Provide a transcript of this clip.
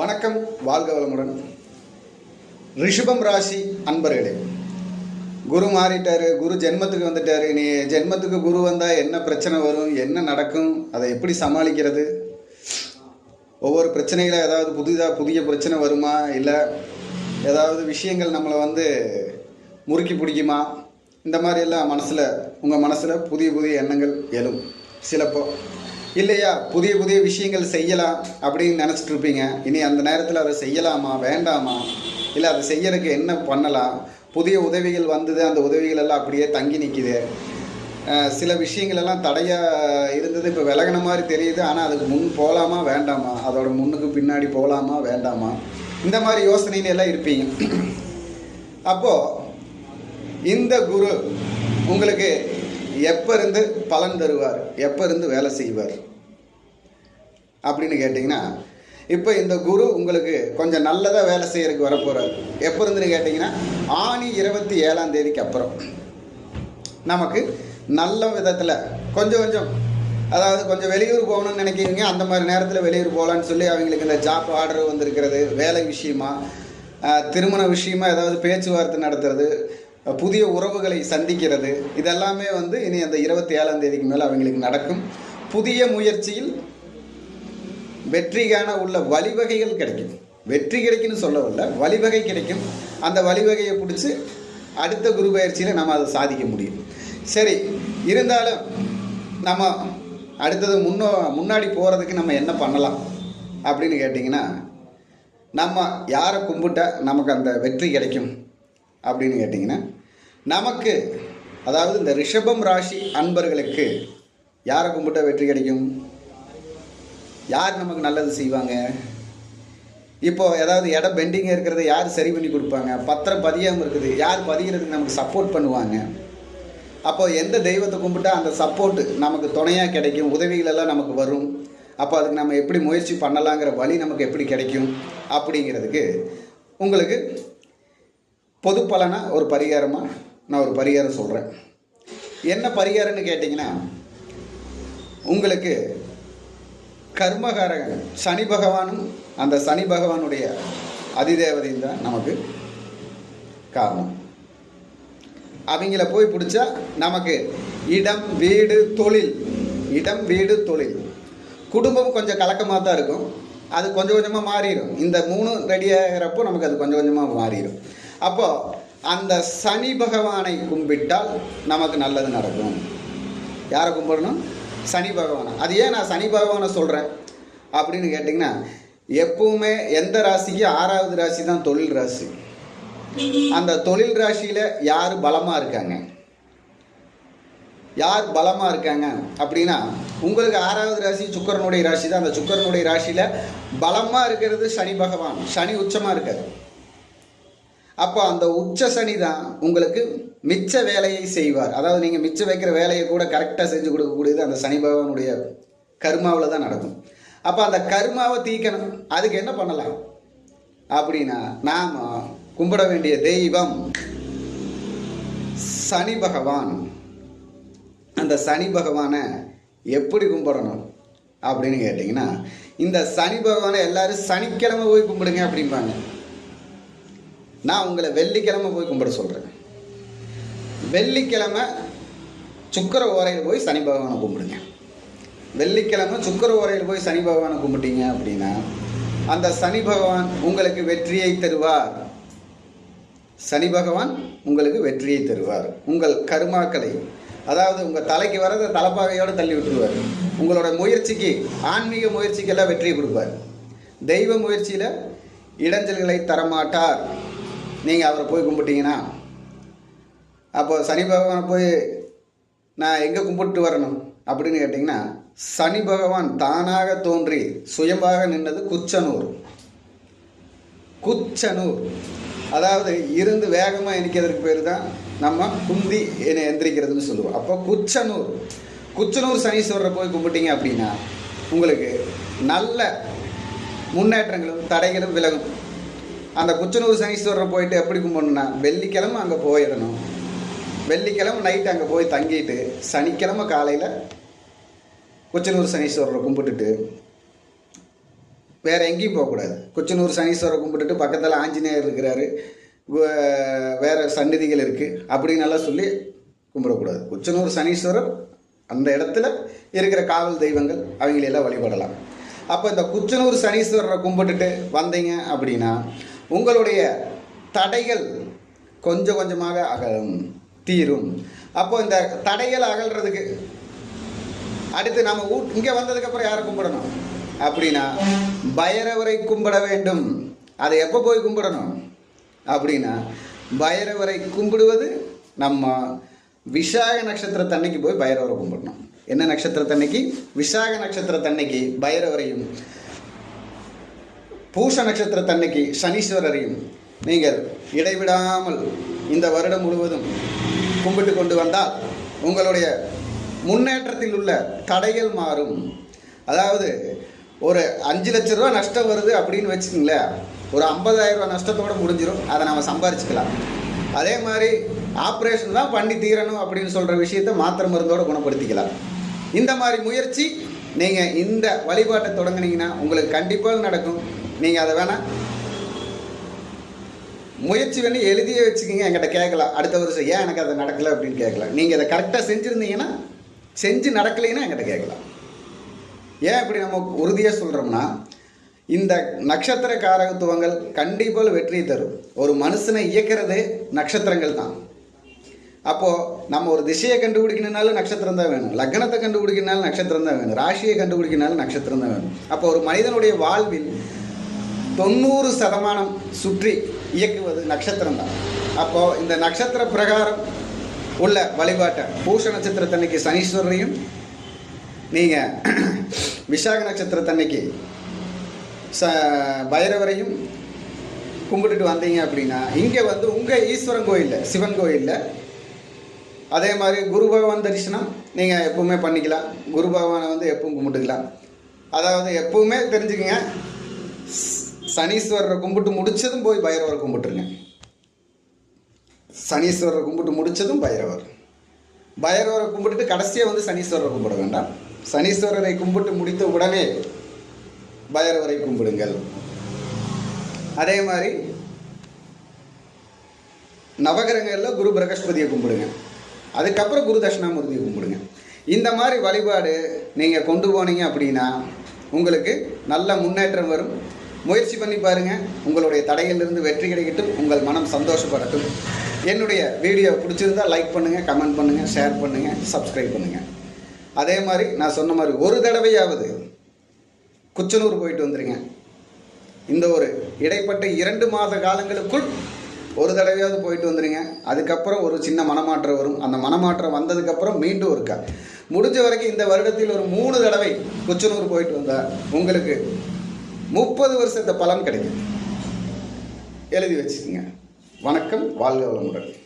வணக்கம் வாழ்க வளமுடன். ரிஷபம் ராசி அன்பர்களே குரு மாறிட்டாரு குரு ஜென்மத்துக்கு வந்துட்டாரு. நீ ஜென்மத்துக்கு குரு வந்தால் என்ன பிரச்சனை வரும் என்ன நடக்கும் அதை எப்படி சமாளிக்கிறது? ஒவ்வொரு பிரச்சனையில் ஏதாவது புதிதாக புதிய பிரச்சனை வருமா? இல்லை ஏதாவது விஷயங்கள் நம்மளை வந்து முறுக்கி பிடிக்குமா? இந்த மாதிரி எல்லாம் மனசில் உங்கள் மனசில் புதிய புதிய எண்ணங்கள் எழும். சிலப்போ இல்லையா? புதிய புதிய விஷயங்கள் செய்யலாம் அப்படின்னு நினச்சிட்டு இருப்பீங்க இனி அந்த நேரத்தில் அதை செய்யலாமா? வேண்டாமா? இல்லை அதை செய்யறதுக்கு என்ன பண்ணலாம்? புதிய உதவிகள் வந்தது அந்த உதவிகள் எல்லாம் அப்படியே தங்கி நிற்கிது சில விஷயங்கள் எல்லாம் தடையாக இருந்தது இப்போ விலகின மாதிரி தெரியுது. ஆனால் அதுக்கு முன் போகலாமா வேண்டாமா? அதோட முன்னுக்கு பின்னாடி போகலாமா வேண்டாமா? இந்த மாதிரி யோசனையில எல்லாம் இருப்பீங்க. அப்போது இந்த குரு உங்களுக்கு எப்போ இருந்து பலன் தருவார்? எப்போ இருந்து வேலை செய்வார்? அப்படின்னு கேட்டிங்கன்னா இப்போ இந்த குரு உங்களுக்கு கொஞ்சம் நல்லதாக வேலை செய்கிறதுக்கு வரப்போகிறார் எப்போ இருந்துன்னு கேட்டிங்கன்னா ஆணி இருபத்தி ஏழாம் தேதிக்கு அப்புறம். நமக்கு நல்ல விதத்தில் கொஞ்சம் கொஞ்சம் அதாவது கொஞ்சம் வெளியூர் போகணும்னு நினைக்கிறீங்க அந்த மாதிரி நேரத்தில் வெளியூர் போகலான்னு சொல்லி அவங்களுக்கு இந்த ஜாப் ஆர்டர் வந்திருக்கிறது வேலை விஷயமா திருமண விஷயமா ஏதாவது பேச்சுவார்த்தை நடத்துறது புதிய உறவுகளை சந்திக்கிறது. இதெல்லாமே வந்து இனி அந்த இருபத்தி ஏழாம் தேதிக்கு மேலே அவங்களுக்கு நடக்கும். புதிய முயற்சியில் வெற்றிக்கான உள்ள வழிவகைகள் கிடைக்கும். வெற்றி கிடைக்குன்னு சொல்லவில்லை வழிவகை கிடைக்கும். அந்த வழிவகையை பிடிச்சி அடுத்த குரு பயிற்சியில் நம்ம அதை சாதிக்க முடியும். சரி இருந்தாலும் நம்ம அடுத்தது முன்னோ முன்னாடி போகிறதுக்கு நம்ம என்ன பண்ணலாம் அப்படின்னு கேட்டிங்கன்னா நம்ம யாரை கும்பிட்டா நமக்கு அந்த வெற்றி கிடைக்கும்? அப்படின்னு கேட்டிங்கன்னா நமக்கு அதாவது இந்த ரிஷபம் ராசி அன்பர்களுக்கு யாரை கும்பிட்டா வெற்றி கிடைக்கும்? யார் நமக்கு நல்லது செய்வாங்க? இப்போது ஏதாவது இடம் பெண்டிங் இருக்கிறத யார் சரி பண்ணி கொடுப்பாங்க? பத்திரம் பதியாமல் இருக்குது. யார் பதிகிறதுக்கு நமக்கு சப்போர்ட் பண்ணுவாங்க? அப்போ எந்த தெய்வத்தை கும்பிட்டா அந்த சப்போர்ட் நமக்கு துணையாக கிடைக்கும்? உதவிகளெல்லாம் நமக்கு வரும். அப்போ அதுக்கு நம்ம எப்படி முயற்சி பண்ணலாங்கிற வழி நமக்கு எப்படி கிடைக்கும்? அப்படிங்கிறதுக்கு உங்களுக்கு பொது பலனாக ஒரு பரிகாரமாக நான் ஒரு பரிகாரம் சொல்கிறேன் என்ன பரிகாரம்னு கேட்டிங்கன்னா உங்களுக்கு கர்மகாரகன் சனி பகவானும் அந்த சனி பகவானுடைய அதிதேவதையும் தான் நமக்கு காரணம். அவங்கள போய் பிடிச்சா நமக்கு இடம் வீடு தொழில் இடம் வீடு தொழில். குடும்பம் கொஞ்சம் கலக்கமாக தான் இருக்கும். அது கொஞ்சம் கொஞ்சமாக மாறிடும். இந்த மூணு ரெடி ஆகிறப்போ நமக்கு அது கொஞ்சம் கொஞ்சமாக மாறிடும். அப்போது அந்த சனி பகவானை கும்பிட்டால் நமக்கு நல்லது நடக்கும். யாரை கும்பிடணும்? சனி பகவானை. அது ஏன் நான் சனி பகவானை சொல்கிறேன் அப்படின்னு கேட்டிங்கன்னா எப்பவுமே எந்த ராசிக்கு? ஆறாவது ராசி தான் தொழில் ராசி. அந்த தொழில் ராசியில் யார் பலமாக இருக்காங்க? யார் பலமாக இருக்காங்க? அப்படின்னா உங்களுக்கு ஆறாவது ராசி சுக்கரனுடைய ராசி தான் அந்த சுக்கரனுடைய ராசியில் பலமாக இருக்கிறது சனி பகவான். சனி உச்சமாக இருக்காது அப்போ அந்த உச்ச சனி தான் உங்களுக்கு மிச்ச வேலையை செய்வார். அதாவது நீங்கள் மிச்சம் வைக்கிற வேலையை கூட கரெக்டாக செஞ்சு கொடுக்கக்கூடியது அந்த சனி பகவானுடைய கர்மாவில் தான் நடக்கும். அப்போ அந்த கர்மாவை தீக்கணும். அதுக்கு என்ன பண்ணலாம்? அப்படின்னா நாம் கும்பிட வேண்டிய தெய்வம் சனி பகவான். அந்த சனி பகவானை எப்படி கும்பிடணும் அப்படின்னு கேட்டிங்கன்னா இந்த சனி பகவானை எல்லாரும் சனிக்கிழமை போய் கும்பிடுங்க அப்படிம்பாங்க. நான் உங்களை வெள்ளிக்கிழமை போய் கும்பிட சொல்கிறேன் வெள்ளிக்கிழமை சுக்கர ஓரையில் போய் சனி பகவானை கும்பிடுங்க. வெள்ளிக்கிழமை சுக்கர ஓரையில் போய் சனி பகவானை கும்பிட்டீங்க அப்படின்னா அந்த சனி பகவான் உங்களுக்கு வெற்றியை தருவார். சனி பகவான் உங்களுக்கு வெற்றியை தருவார். உங்கள் கருமாக்களை அதாவது உங்கள் தலைக்கு வரத தலைப்பாகையோடு தள்ளி விட்டுருவார். உங்களோட முயற்சிக்கு ஆன்மீக முயற்சிக்கெல்லாம் வெற்றியை கொடுப்பார். தெய்வ முயற்சியில் இடைஞ்சல்களை தரமாட்டார். நீங்கள் அவரை போய் கும்பிட்டீங்கன்னா அப்போ சனி பகவானை போய் நான் எங்கே கும்பிட்டு வரணும் அப்படின்னு கேட்டிங்கன்னா சனி பகவான் தானாக தோன்றி சுயமாக நின்றது குச்சனூர். குச்சனூர். அதாவது இருந்து வேகமாக இணைக்கிறதுக்கு பேர் தான் நம்ம குந்தி என எந்திரிக்கிறதுன்னு சொல்லுவோம். அப்போ குச்சனூர். குச்சனூர் சனீஸ்வரரை போய் கும்பிட்டீங்க அப்படின்னா உங்களுக்கு நல்ல முன்னேற்றங்களும் தடைகளும் விலகும். அந்த குச்சனூர் சனீஸ்வரரை போயிட்டு எப்படி கும்பிடணும்னா வெள்ளிக்கிழமை அங்கே போயிடணும். வெள்ளிக்கிழமை நைட்டு அங்கே போய் தங்கிட்டு சனிக்கிழமை காலையில் குச்சனூர் சனீஸ்வரரை கும்பிட்டுட்டு வேறு எங்கேயும் போகக்கூடாது குச்சனூர் சனீஸ்வரரை கும்பிட்டுட்டு பக்கத்தில் ஆஞ்சநேயர் இருக்கிறாரு. வேறு சந்நிதிகள் இருக்குது அப்படின்னு எல்லாம் சொல்லி கும்பிடக்கூடாது. குச்சனூர் சனீஸ்வரர் அந்த இடத்துல இருக்கிற காவல் தெய்வங்கள் அவங்களெல்லாம் வழிபடலாம். அப்போ இந்த குச்சனூர் சனீஸ்வரரை கும்பிட்டுட்டு வந்தீங்க அப்படின்னா உங்களுடைய தடைகள் கொஞ்சம் கொஞ்சமாக அகலும் தீரும். அப்போ இந்த தடைகள் அகல்றதுக்கு அடுத்து நம்ம ஊ இங்கே வந்ததுக்கப்புறம் யாரை கும்பிடணும்? அப்படின்னா பைரவரை கும்பிட வேண்டும். அதை எப்போ போய் கும்பிடணும்? அப்படின்னா பைரவரை கும்பிடுவது நம்ம விசாக நட்சத்திரத்தன்னைக்கு போய் பைரவரை கும்பிடணும். என்ன நட்சத்திரத்தன்னைக்கு விசாக நட்சத்திரத்தன்னைக்கு பைரவரையும் பூச நட்சத்திரத்தன்னைக்கு சனீஸ்வரரையும் நீங்கள் இடைவிடாமல் இந்த வருடம் முழுவதும் கும்பிட்டு கொண்டு வந்தால் உங்களுடைய முன்னேற்றத்தில் உள்ள தடைகள் மாறும். அதாவது ஒரு அஞ்சு லட்ச ரூபா நஷ்டம் வருது அப்படின்னு வச்சுக்கோங்களேன். ஒரு 50000 ரூபா நஷ்டத்தோடு முடிஞ்சிடும் அதை நம்ம சம்பாரிச்சுக்கலாம். அதே மாதிரி ஆப்ரேஷன் தான் பண்ணி தீரணும் அப்படின்னு சொல்கிற விஷயத்தை மாத்திரை மருந்தோடு குணப்படுத்திக்கலாம். இந்த மாதிரி முயற்சி நீங்கள் இந்த வழிபாட்டை தொடங்குனீங்கன்னா உங்களுக்கு கண்டிப்பாக நடக்கும். நீங்கள் அதை வேணால் முயற்சி பண்ணி எழுதியே வச்சுக்கிங்க என்கிட்ட கேட்கலாம் அடுத்த வருஷம் ஏன் எனக்கு அது நடக்கலை அப்படின்னு கேட்கலாம் நீங்கள் அதை கரெக்டாக செஞ்சுருந்தீங்கன்னா செஞ்சு நடக்கலைன்னா என்கிட்ட கேட்கலாம் ஏன் இப்படி நம்ம உறுதியாக சொல்கிறோம்னா இந்த நட்சத்திர காரகத்துவங்கள் கண்டிப்பாக வெற்றி தரும். ஒரு மனுஷனை இயக்கிறதே நட்சத்திரங்கள் தான். அப்போது நம்ம ஒரு திசையை கண்டுபிடிக்கணுனாலும் நட்சத்திரம் தான் வேணும். லக்னத்தை கண்டுபிடிக்கணுனாலும் நட்சத்திரம் தான் வேணும். ராசியை கண்டுபிடிக்கணுனாலும் நட்சத்திரம் தான் வேணும். அப்போ ஒரு மனிதனுடைய வாழ்வில் தொண்ணூறு சதமானம் சுற்றி இயக்குவது நட்சத்திரம் தான் அப்போது இந்த நட்சத்திர பிரகாரம் உள்ள வழிபாட்டை பூஷ நட்சத்திரத்தன்னைக்கு சனீஸ்வரரையும் நீங்கள் விசாக நட்சத்திரத்தன்னைக்கு ச பைரவரையும் கும்பிட்டுட்டு வந்தீங்க அப்படின்னா இங்கே வந்து உங்கள் ஈஸ்வரன் கோயிலில் சிவன் கோயிலில் அதே மாதிரி குரு பகவான் தரிசனம் நீங்கள் எப்பவுமே பண்ணிக்கலாம். குரு பகவானை வந்து எப்பவும் கும்பிட்டுக்கலாம். அதாவது எப்பவுமே தெரிஞ்சுக்கங்க சனீஸ்வரரை கும்பிட்டு முடிச்சதும் போய் பைரவரை கும்பிட்டுருங்க. சனீஸ்வரரை கும்பிட்டு முடிச்சதும் பைரவர். பைரவரை கும்பிட்டுட்டு கடைசியாக வந்து சனீஸ்வரரை கும்பிட வேண்டாம். சனீஸ்வரரை கும்பிட்டு முடித்த உடனே பைரவரை கும்பிடுங்கள். அதே மாதிரி நவகிரகங்களில் குரு பிரகஸ்பதியை கும்பிடுங்க. அதுக்கப்புறம் குரு தட்சிணாமூர்த்தியை கும்பிடுங்க. இந்த மாதிரி வழிபாடு நீங்கள் கொண்டு போனீங்க அப்படின்னா உங்களுக்கு நல்ல முன்னேற்றம் வரும். முயற்சி பண்ணி பாருங்கள் உங்களுடைய தடையிலிருந்து வெற்றி கிடைக்கட்டும். உங்கள் மனம் சந்தோஷப்படட்டும். என்னுடைய வீடியோ பிடிச்சிருந்தா லைக் பண்ணுங்கள் கமெண்ட் பண்ணுங்கள் ஷேர் பண்ணுங்கள் சப்ஸ்கிரைப் பண்ணுங்கள் அதே மாதிரி நான் சொன்ன மாதிரி ஒரு தடவையாவது குச்சனூர் போயிட்டு வந்துடுங்க இந்த ஒரு இடைப்பட்ட இரண்டு மாத காலங்களுக்குள் ஒரு தடவையாவது போயிட்டு வந்துடுங்க அதுக்கப்புறம் ஒரு சின்ன மனமாற்றம் வரும். அந்த மனமாற்றம் வந்ததுக்கப்புறம் மீண்டும் இருக்கா முடிஞ்ச வரைக்கும் இந்த வருடத்தில் ஒரு மூணு தடவை குச்சனூர் போயிட்டு வந்தால் உங்களுக்கு முப்பது வருஷத்தை பலன் கிடைக்கும். எழுதி வச்சுக்கோங்க. வணக்கம் வாழ்க வளமுடன்.